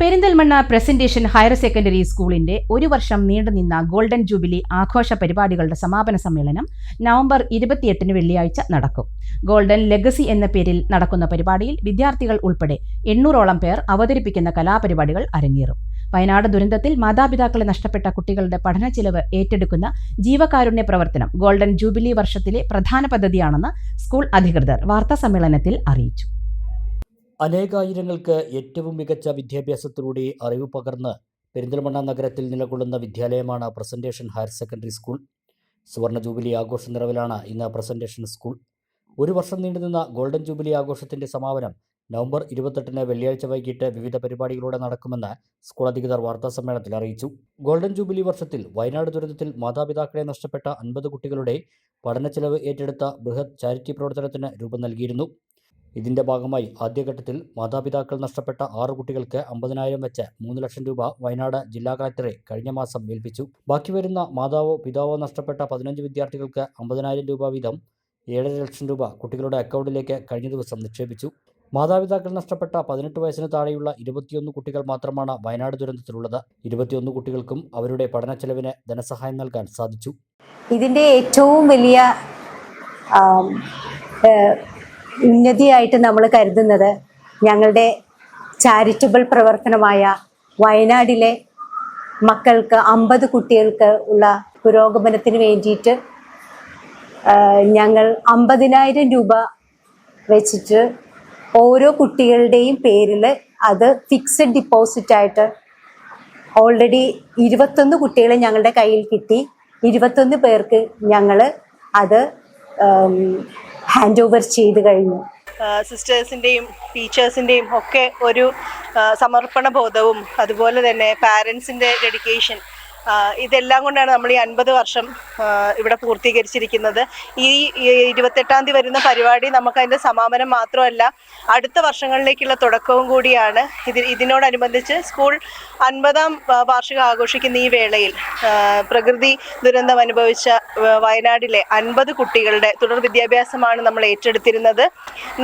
Perinthalmanna presentation higher secondary സ്കൂളിന്റെ ഒരു വർഷം നീണ്ടുനിന്ന ഗോൾഡൻ ജൂബിലി ആഘോഷ പരിപാടികളുടെ സമാപന സമ്മേളനം നവംബർ ഇരുപത്തിയെട്ടിന് വെള്ളിയാഴ്ച നടക്കും. ഗോൾഡൻ ലെഗസി എന്ന പേരിൽ നടക്കുന്ന പരിപാടിയിൽ വിദ്യാർത്ഥികൾ ഉൾപ്പെടെ എണ്ണൂറോളം പേർ അവതരിപ്പിക്കുന്ന കലാപരിപാടികൾ അരങ്ങേറും. വയനാട് ദുരന്തത്തിൽ മാതാപിതാക്കളെ നഷ്ടപ്പെട്ട കുട്ടികളുടെ പഠന ചിലവ് ഏറ്റെടുക്കുന്ന ജീവകാരുണ്യ പ്രവർത്തനം ഗോൾഡൻ ജൂബിലി വർഷത്തിലെ പ്രധാന പദ്ധതിയാണെന്ന് സ്കൂൾ അധികൃതർ വാർത്താസമ്മേളനത്തിൽ അറിയിച്ചു. അനേകായിരങ്ങൾക്ക് ഏറ്റവും മികച്ച വിദ്യാഭ്യാസത്തിലൂടെ അറിവ് പകർന്ന് പെരിന്തൽമണ്ണ നഗരത്തിൽ നിലകൊള്ളുന്ന വിദ്യാലയമാണ് പ്രസന്റേഷൻ ഹയർ സെക്കൻഡറി സ്കൂൾ സുവർണ ജൂബിലി ആഘോഷ നിറവിലാണ് ഇന്ന് പ്രസന്റേഷൻ സ്കൂൾ ഒരു വർഷം നീണ്ടുനിന്ന ഗോൾഡൻ ജൂബിലി ആഘോഷത്തിന്റെ സമാപനം നവംബർ ഇരുപത്തെട്ടിന് വെള്ളിയാഴ്ച വൈകിട്ട് വിവിധ പരിപാടികളോടെ നടക്കുമെന്ന് സ്കൂൾ അധികൃതർ വാർത്താസമ്മേളനത്തിൽ അറിയിച്ചു. ഗോൾഡൻ ജൂബിലി വർഷത്തിൽ വയനാട് ദുരന്തത്തിൽ മാതാപിതാക്കളെ നഷ്ടപ്പെട്ട അൻപത് കുട്ടികളുടെ പഠന ചെലവ് ഏറ്റെടുത്ത ബൃഹത് ചാരിറ്റി പ്രവർത്തനത്തിന് രൂപം നൽകിയിരുന്നു. ഇതിന്റെ ഭാഗമായി ആദ്യഘട്ടത്തിൽ മാതാപിതാക്കൾ നഷ്ടപ്പെട്ട ആറ് കുട്ടികൾക്ക് അമ്പതിനായിരം വെച്ച് മൂന്ന് ലക്ഷം രൂപ വയനാട് ജില്ലാ കളക്ടറെ കഴിഞ്ഞ മാസം ഏൽപ്പിച്ചു. ബാക്കി വരുന്ന മാതാവോ പിതാവോ നഷ്ടപ്പെട്ട പതിനഞ്ച് വിദ്യാർത്ഥികൾക്ക് അമ്പതിനായിരം രൂപ വീതം ഏഴര ലക്ഷം രൂപ കുട്ടികളുടെ അക്കൗണ്ടിലേക്ക് കഴിഞ്ഞ ദിവസം നിക്ഷേപിച്ചു. മാതാപിതാക്കൾ നഷ്ടപ്പെട്ട പതിനെട്ട് വയസ്സിന് താഴെയുള്ള ഇരുപത്തിയൊന്ന് കുട്ടികൾ മാത്രമാണ് വയനാട് ദുരന്തത്തിലുള്ളത്. ഇരുപത്തിയൊന്ന് കുട്ടികൾക്കും അവരുടെ പഠന ചെലവിന് ധനസഹായം നൽകാൻ സാധിച്ചു. ഇതിന്റെ ഏറ്റവും വലിയ ഉന്നതിയായിട്ട് നമ്മൾ കരുതുന്നത് ഞങ്ങളുടെ ചാരിറ്റബിൾ പ്രവർത്തനമായ വയനാടിലെ മക്കൾക്ക് അമ്പത് കുട്ടികൾക്ക് ഉള്ള പുരോഗമനത്തിന് വേണ്ടിയിട്ട് ഞങ്ങൾ അമ്പതിനായിരം രൂപ വെച്ചിട്ട് ഓരോ കുട്ടികളുടെയും പേരിൽ അത് ഫിക്സഡ് ഡിപ്പോസിറ്റ് ആയിട്ട് ഓൾറെഡി ഇരുപത്തൊന്ന് കുട്ടികളെ ഞങ്ങളുടെ കയ്യിൽ കിട്ടി. ഇരുപത്തൊന്ന് പേർക്ക് ഞങ്ങൾ അത് ഹാൻഡ് ഓവർ ചെയ്ത് കഴിഞ്ഞു. സിസ്റ്റേഴ്സിന്റെയും ടീച്ചേഴ്സിന്റെയും ഒക്കെ ഒരു സമർപ്പണ ബോധവും അതുപോലെ തന്നെ പാരൻസിന്റെ ഡെഡിക്കേഷൻ ഇതെല്ലാം കൊണ്ടാണ് നമ്മൾ ഈ അൻപത് വർഷം ഇവിടെ പൂർത്തീകരിച്ചിരിക്കുന്നത്. ഈ ഇരുപത്തെട്ടാം തീയതി വരുന്ന പരിപാടി നമുക്ക് അതിന്റെ സമാപനം മാത്രമല്ല അടുത്ത വർഷങ്ങളിലേക്കുള്ള തുടക്കവും കൂടിയാണ്. ഇത് ഇതിനോടനുബന്ധിച്ച് സ്കൂൾ അൻപതാം വാർഷികം ആഘോഷിക്കുന്ന ഈ വേളയിൽ പ്രകൃതി ദുരന്തം അനുഭവിച്ച വയനാടിലെ അൻപത് കുട്ടികളുടെ തുടർ വിദ്യാഭ്യാസമാണ് നമ്മൾ ഏറ്റെടുത്തിരുന്നത്.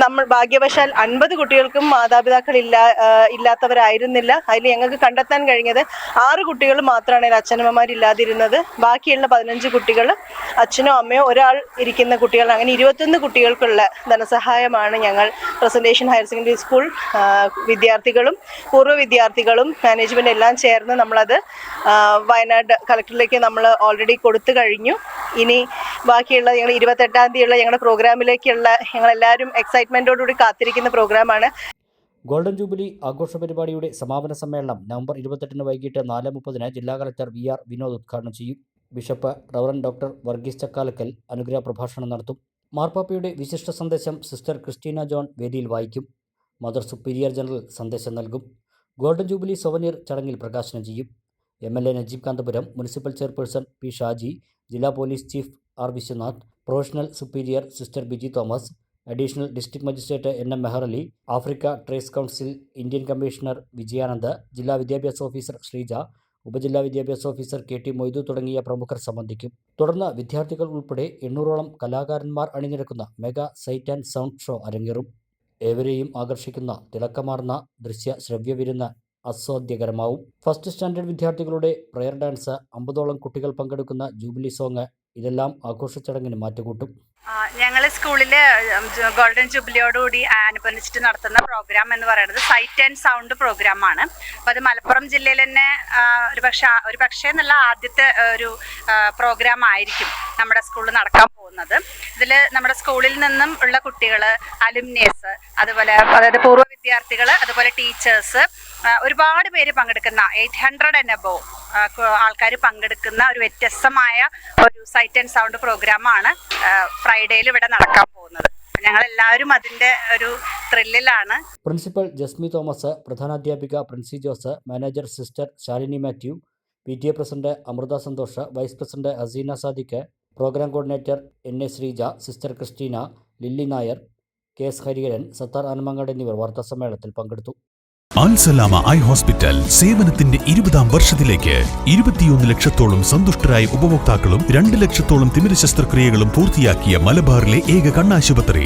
നമ്മൾ ഭാഗ്യവശാൽ അൻപത് കുട്ടികൾക്കും മാതാപിതാക്കൾ ഇല്ലാ ഇല്ലാത്തവരായിരുന്നില്ല. അതിൽ ഞങ്ങൾക്ക് കണ്ടെത്താൻ കഴിഞ്ഞത് ആറ് കുട്ടികൾ മാത്രമാണ് ഇതിൽ അച്ഛനമ്മമാരില്ലാതിരുന്നത്. ബാക്കിയുള്ള പതിനഞ്ച് കുട്ടികൾ അച്ഛനോ അമ്മയോ ഒരാൾ ഇരിക്കുന്ന കുട്ടികൾ അങ്ങനെ ഇരുപത്തൊന്ന് കുട്ടികൾക്കുള്ള ധനസഹായമാണ് ഞങ്ങൾ പ്രസന്റേഷൻ ഹയർ സെക്കൻഡറി സ്കൂൾ വിദ്യാർത്ഥികളും പൂർവ വിദ്യാർത്ഥികളും മാനേജ്മെന്റ് എല്ലാം ചേർന്ന് നമ്മളത് വയനാട് കളക്ടറിലേക്ക് നമ്മൾ ഓൾറെഡി കൊടുത്തു കഴിഞ്ഞു. ഇനി ബാക്കിയുള്ള ഞങ്ങൾ ഇരുപത്തെട്ടാം തീയതിയുള്ള ഞങ്ങളുടെ പ്രോഗ്രാമിലേക്കുള്ള ഞങ്ങളെല്ലാവരും എക്സൈറ്റ്മെന്റോടുകൂടി കാത്തിരിക്കുന്ന പ്രോഗ്രാമാണ് ഗോൾഡൻ ജൂബിലി ആഘോഷ പരിപാടിയുടെ സമാപന സമ്മേളനം നവംബർ ഇരുപത്തെട്ടിന് വൈകിട്ട് നാല് മുപ്പതിന് ജില്ലാ കളക്ടർ വി ആർ വിനോദ് ഉദ്ഘാടനം ചെയ്യും. Bishop reverend doctor Varghese Chakkalakkal അനുഗ്രഹ പ്രഭാഷണം നടത്തും. മാർപ്പാപ്പയുടെ വിശിഷ്ട സന്ദേശം സിസ്റ്റർ ക്രിസ്റ്റീന ജോൺ വേദിയിൽ വായിക്കും. മദർ സുപ്പീരിയർ ജനറൽ സന്ദേശം നൽകും. ഗോൾഡൻ ജൂബിലി സൊവനീർ ചടങ്ങിൽ പ്രകാശനം ചെയ്യും. M L A Najeeb Kanthapuram municipal chairperson P Shaji ജില്ലാ police chief R Viswanath professional superior sister Biji Thomas additional district magistrate N M Meharali Africa trade council Indian commissioner Vijayanand ജില്ലാ വിദ്യാഭ്യാസ officer Sreeja ഉപജില്ലാ വിദ്യാഭ്യാസ officer K T Moidu തുടങ്ങിയ പ്രമുഖർ സംബന്ധിക്കും. തുടർന്ന് വിദ്യാർത്ഥികൾ ഉൾപ്പെടെ എണ്ണൂറോളം കലാകാരന്മാർ അണിനിരക്കുന്ന mega sight and sound show അരങ്ങേറും. ഏവരെയും ആകർഷിക്കുന്ന തിളക്കമാർന്ന ദൃശ്യ ശ്രവ്യ വിരുന്ന് ആസ്വാദ്യകരമാവും ഫസ്റ്റ് സ്റ്റാൻഡേർഡ് വിദ്യാർത്ഥികളുടെ പ്രെയർ ഡാൻസ് അമ്പതോളം കുട്ടികൾ പങ്കെടുക്കുന്ന ജൂബിലി സോങ് ഇതെല്ലാം ആഘോഷ ചടങ്ങിന് മാറ്റുകൂട്ടും ഞങ്ങൾ സ്കൂളിൽ ഗോൾഡൻ ജൂബിലിയോടുകൂടി അനുബന്ധിച്ചിട്ട് നടത്തുന്ന പ്രോഗ്രാം എന്ന് പറയുന്നത് സൈറ്റ് ആൻഡ് സൗണ്ട് പ്രോഗ്രാം ആണ് അപ്പോൾ അത് മലപ്പുറം ജില്ലയിൽ തന്നെ ഒരു പക്ഷേ ഒരു പക്ഷേ എന്നുള്ള ആദ്യത്തെ ഒരു പ്രോഗ്രാം ആയിരിക്കും നമ്മുടെ സ്കൂളിൽ നടക്കാൻ പോകുന്നത് ഇതിൽ നമ്മുടെ സ്കൂളിൽ നിന്നും ഉള്ള കുട്ടികൾ അലുമിനിയസ് അതുപോലെ അതായത് പൂർവ വിദ്യാർത്ഥികൾ അതുപോലെ ടീച്ചേഴ്സ് ഒരുപാട് പേര് പങ്കെടുക്കുന്ന എയ്റ്റ് ഹൺഡ്രഡ് ആൻഡ് അബോവ് ആൾക്കാർ പങ്കെടുക്കുന്ന ഒരു വ്യത്യസ്തമായ ഒരു സൈറ്റ് ആൻഡ് സൗണ്ട് പ്രോഗ്രാമാണ് ഫ്രൈഡേയിൽ ഇവിടെ നടക്കാൻ പോകുന്നത്. ഞങ്ങൾ എല്ലാവരും അതിന്റെ ഒരു ത്രില്ലിലാണ് principal Jasmi Thomas പ്രധാനാധ്യാപിക Princy Jose manager sister Shalini Mathew P T A president Amrutha Santhosh vice president Aseena Sadiq programme coordinator N A Sreeja sister Christina Lilly Nair K S Hariharan Sathar Anamangad എന്നിവർ വാർത്താസമ്മേളനത്തിൽ പങ്കെടുത്തു. Al Salama eye hospital സേവനത്തിന്റെ ഇരുപതാം വർഷത്തിലേക്ക് ഇരുപത്തിയൊന്ന് ലക്ഷത്തോളം സന്തുഷ്ടരായ ഉപഭോക്താക്കളും രണ്ട് ലക്ഷത്തോളം തിമിര ശസ്ത്രക്രിയകളും പൂർത്തിയാക്കിയ മലബാറിലെ ഏക കണ്ണാശുപത്രി.